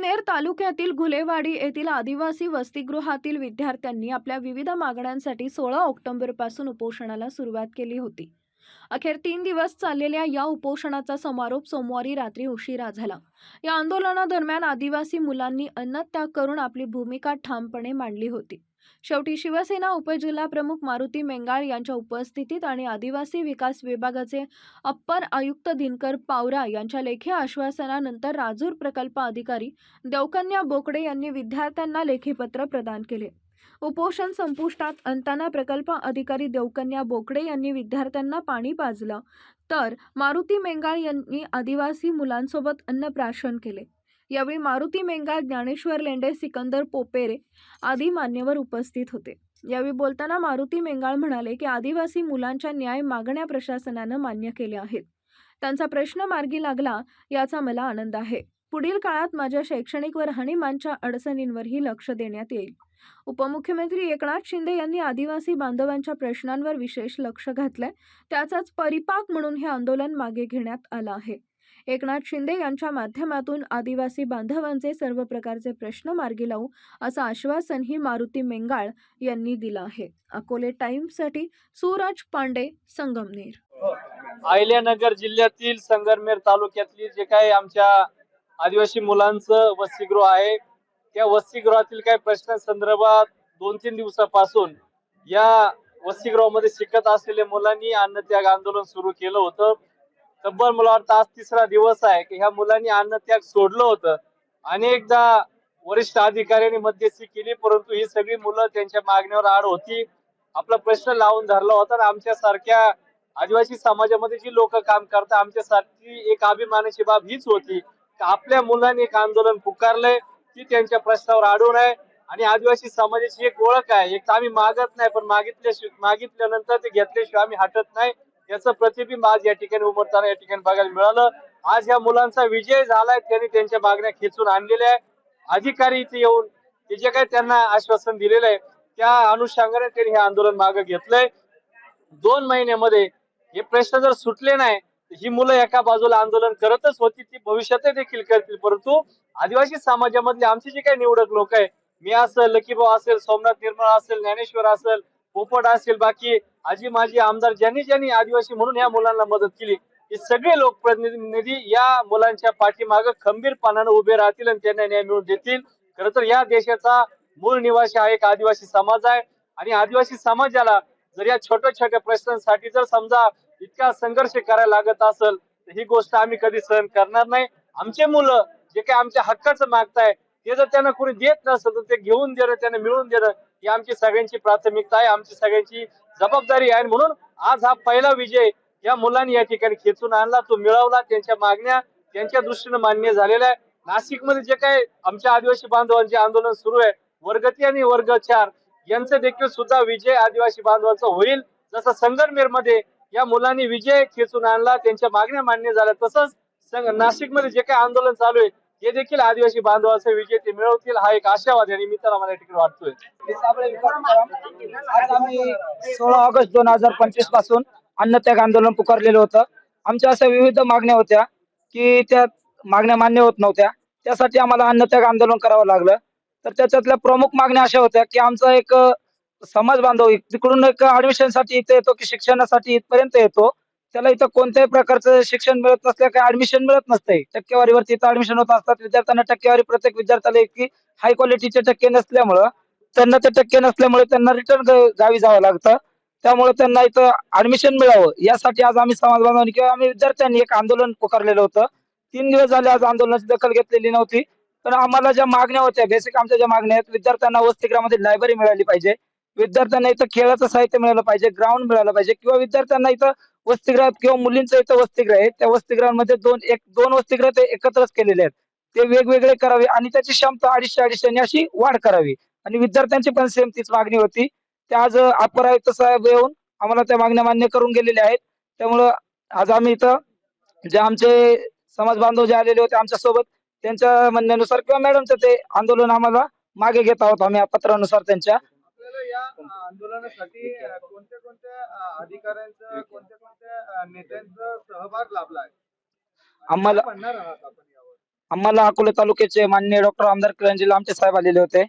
संगमनेर तालुक्यातील घुलेवाडी येथील आदिवासी वसतिगृहातील विद्यार्थ्यांनी आपल्या विविध मागण्यांसाठी सोळा ऑक्टोबरपासून उपोषणाला सुरुवात केली होती. अखेर तीन दिवस चाललेल्या या उपोषणाचा समारोप सोमवारी रात्री उशिरा झाला. या आंदोलनादरम्यान आदिवासी मुलांनी अन्नत्याग करून आपली भूमिका ठामपणे मांडली होती. शेवटी शिवसेना उपजिल्हाप्रमुख मारुती मेंगाळ यांच्या उपस्थितीत आणि आदिवासी विकास विभागाचे अप्पर आयुक्त दिनकर पावरा यांच्या लेखी आश्वासनानंतर राजूर प्रकल्प अधिकारी देवकन्या बोकडे यांनी विद्यार्थ्यांना लेखीपत्र प्रदान केले. उपोषण संपुष्टात आणताना प्रकल्प अधिकारी देवकन्या बोकडे यांनी विद्यार्थ्यांना पाणी पाजलं तर मारुती मेंगाळ यांनी आदिवासी मुलांसोबत अन्नप्राशन केले. यावेळी मारुती मेंगाळ ज्ञानेश्वर लेंडे सिकंदर पोपेरे आदी मान्यवर उपस्थित होते. यावेळी बोलताना मारुती मेंगाळ म्हणाले की आदिवासी मुलांच्या न्याय मागण्या प्रशासनानं मान्य केल्या आहेत. त्यांचा प्रश्न मार्गी लागला याचा मला आनंद आहे. पुढील काळात माझ्या शैक्षणिक व राहणीमानच्या अडचणींवरही लक्ष देण्यात येईल. उपमुख्यमंत्री एकनाथ शिंदे यांनी आदिवासी बांधवांच्या प्रश्नांवर विशेष लक्ष घातलंय. त्याचाच परिपाक म्हणून हे आंदोलन मागे घेण्यात आलं आहे. एकनाथ शिंदे यांच्या माध्यमातून आदिवासी बांधवांचे सर्व प्रकारचे प्रश्न मार्गी लावू असं आश्वासनही मारुती मेंगाळ यांनी दिलं आहे. अकोले टाइम्ससाठी सूरज पांडे संगमनेर. अहिल्यानगर जिल्ह्यातील संगमनेर तालुक्यातली जे काही आमच्या आदिवासी मुलांचं वसतिगृह आहे त्या वसतिगृहातील काही प्रश्न संदर्भात दोन तीन दिवसापासून या वसतिगृहामध्ये शिकत असलेल्या मुलांनी अन्नत्याग आंदोलन सुरू केलं होतं. तब्बल मला वाटतं आज तिसरा दिवस आहे की ह्या मुलांनी अन्नत्याग सोडलं होतं. अनेकदा वरिष्ठ अधिकाऱ्यांनी मध्यस्थी केली परंतु ही सगळी मुलं त्यांच्या मागण्यावर आड होती. आपला प्रश्न लावून धरला होता आणि आमच्या सारख्या आदिवासी समाजामध्ये जी लोक काम करतात आमच्यासाठी एक अभिमानाची बाब हीच होती. आपल्या मुलांनी एक आंदोलन पुकारलंय ती त्यांच्या प्रश्नावर आढळून आहे. आणि आदिवासी समाजाची एक ओळख आहे एक तर आम्ही मागत नाही पण मागितल्याशिवाय मागितल्यानंतर ते घेतल्याशिवाय आम्ही हटत नाही. याचं प्रतिबिंब आज या ठिकाणी उमटताना या ठिकाणी बघायला मिळालं. आज या मुलांचा विजय झालाय त्यांनी त्यांच्या मागण्या खेचून आणलेल्या आहे. अधिकारी इथे येऊन ते जे काही त्यांना आश्वासन दिलेलं आहे त्या अनुषंगाने त्यांनी हे आंदोलन मागे घेतलंय. दोन महिन्यामध्ये हे प्रश्न जर सुटले नाही ही मुलं एका बाजूला आंदोलन करतच होती ती भविष्यात देखील करतील. परंतु आदिवासी समाजामधले आमचे जे काही निवडक लोक आहे मी असेल लकीभाऊ असेल सोमनाथ निर्मळ असेल ज्ञानेश्वर असेल पोपट असेल बाकी आजी माजी आमदार ज्यांनी ज्यांनी आदिवासी म्हणून या मुलांना मदत केली हे सगळे लोकप्रतिनिधी या मुलांच्या पाठीमाग खंबीरपणाने उभे राहतील आणि त्यांना न्याय मिळवून देतील. खर तर या देशाचा मूळ निवासी हा एक आदिवासी समाज आहे आणि आदिवासी समाजाला जर या छोट्या छोट्या प्रश्नांसाठी जर समजा इतका संघर्ष करायला लागत असेल तर ही गोष्ट आम्ही कधी सहन करणार नाही. आमचे मुलं जे काही आमच्या हक्काचं मागताय ते जर त्यांना कोणी देत नसेल तर ते घेऊन देणं त्यांना मिळवून देणं ही आमची सगळ्यांची प्राथमिकता आहे आमची सगळ्यांची जबाबदारी आहे. आणि म्हणून आज हा पहिला विजय या मुलांनी या ठिकाणी खेचून आणला. तो मिळवला त्यांच्या मागण्या त्यांच्या दृष्टीने मान्य झालेल्या आहे. नाशिकमध्ये जे काही आमच्या आदिवासी बांधवांचे आंदोलन सुरू आहे वर्गती आणि वर्ग चार यांचं देखील सुद्धा विजय आदिवासी बांधवांचा होईल. जसं संगमनेरमध्ये या मुलांनी विजय खेचून आणला त्यांच्या मागण्या मान्य झाल्या तसंच नाशिकमध्ये जे काही आंदोलन चालू आहे हे देखील आदिवासी बांधवांचा विजय ते मिळवतील. हा एक आशावाद या निमित्तानं मला तिकडे वाटतोय आज आम्ही सोळा ऑगस्ट दोन हजार पंचवीसपासून अन्नत्याग आंदोलन पुकारलेलं होतं. आमच्या अशा विविध मागण्या होत्या की त्या मागण्या मान्य होत नव्हत्या. त्यासाठी आम्हाला अन्नत्याग आंदोलन करावं लागलं. तर त्याच्यातल्या प्रमुख मागण्या अशा होत्या की आमचा एक समाज बांधव तिकडून एक ऍडमिशनसाठी इथे येतो की शिक्षणासाठी इथपर्यंत येतो. त्याला इथं कोणत्याही प्रकारचं शिक्षण मिळत नसल्या काही ऍडमिशन मिळत नसते टक्केवारीवरती इथं ऍडमिशन होत असतात. विद्यार्थ्यांना टक्केवारी प्रत्येक विद्यार्थ्याला इतकी हाय क्वालिटीचे टक्के नसल्यामुळं त्यांना ते टक्के नसल्यामुळे त्यांना रिटर्न गावी जावं लागतं. त्यामुळे त्यांना इथं ऍडमिशन मिळावं. यासाठी आज आम्ही समाज बांधवांनी किंवा आम्ही विद्यार्थ्यांनी एक आंदोलन पुकारलेलं होतं. तीन दिवस झाले आज आंदोलनाची दखल घेतलेली नव्हती. पण आम्हाला ज्या मागण्या होत्या बेसिक आमच्या ज्या मागण्या आहेत विद्यार्थ्यांना वस्तीग्रामध्ये लायब्ररी मिळाली पाहिजे. विद्यार्थ्यांना इथं खेळाचं साहित्य मिळालं पाहिजे ग्राउंड मिळालं पाहिजे किंवा विद्यार्थ्यांना इथं वसतिगृहात किंवा मुलींचं इथं वसतिगृह आहे. त्या वसतिगृहांमध्ये दोन एक दोन वसतिगृह ते एकत्रच केलेले आहेत. ते वेगवेगळे करावे आणि त्याची क्षमता अडीचशे अडीचशे अशी वाढ करावी. आणि विद्यार्थ्यांची पण सेम तीच मागणी होती. ते आज अपर आयुक्त साहेब येऊन आम्हाला त्या मागण्या मान्य करून गेलेल्या आहेत. त्यामुळं आज आम्ही इथं जे आमचे समाज बांधव जे आलेले होते आमच्यासोबत त्यांच्या म्हणण्यानुसार किंवा मॅडमचं ते आंदोलन आम्हाला मागे घेत आहोत आम्ही पत्रानुसार त्यांच्या. आंदोलनासाठी कोणत्या कोणत्या अधिकाऱ्यांचं कोणत्या कोणत्या नेत्यांचा सहभाग लाभला आहे? आम्हाला म्हणणार आहात आपण यावर? आम्हाला अकोले तालुक्याचे माननीय डॉक्टर आमदार किरणजी लामटे साहेब आलेले होते.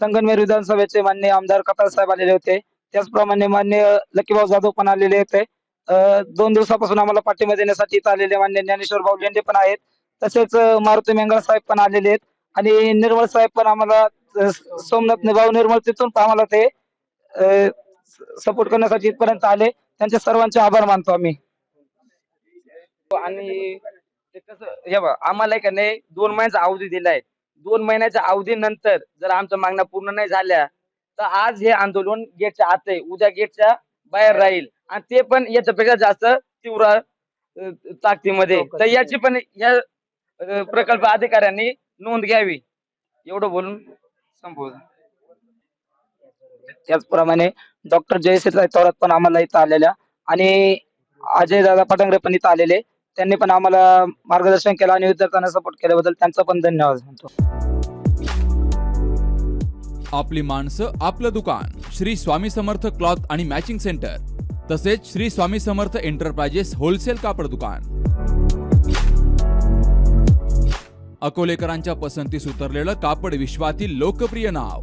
संगमनेर विधानसभेचे माननीय आमदार कतार साहेब आलेले होते. त्याचप्रमाणे मान्य लकीभाऊ जाधव पण आलेले होते. दोन दिवसापासून आम्हाला पाठिंबा देण्यासाठी इथं आलेले मान्य ज्ञानेश्वर भाऊ लेंडे पण आहेत. तसेच मारुती मेंगळ साहेब पण आलेले आहेत. आणि निर्मळ साहेब पण आम्हाला सोमनाथ भाऊ निर्मळ तिथून आम्हाला ते सपोर्ट करण्यासाठी इथपर्यंत आले. त्यांचे सर्वांचे आभार मानतो आम्ही. आणि हे बघ आम्हाला का नाही दोन महिन्याचा अवधी दिलाय. दोन महिन्याच्या अवधीनंतर जर आमच्या मागण्या पूर्ण नाही झाल्या तर आज हे आंदोलन गेटच्या आत आहे उद्या गेटच्या बाहेर राहील. आणि ते पण याच्यापेक्षा जास्त तीव्र ताकदीमध्ये. तर याची पण या प्रकल्प अधिकाऱ्यांनी नोंद घ्यावी. एवढं बोलून संपवलं. त्याचप्रमाणे डॉक्टर जयश्री थोरात पण आम्हाला इथं आलेल्या आणि अजय दादा पटंगरे पण इथं आलेले. त्यांनी पण आम्हाला मार्गदर्शन केलं आणि विद्यार्थ्यांना सपोर्ट केल्याबद्दल त्यांचा पण धन्यवाद म्हणतो. आपली माणसं आपलं दुकान श्री स्वामी समर्थ क्लॉथ आणि मॅचिंग सेंटर तसेच श्री स्वामी समर्थ एंटरप्राइजेस होलसेल कापड दुकान. अकोलेकरांच्या पसंतीस उतरलेलं कापड विश्वातील लोकप्रिय नाव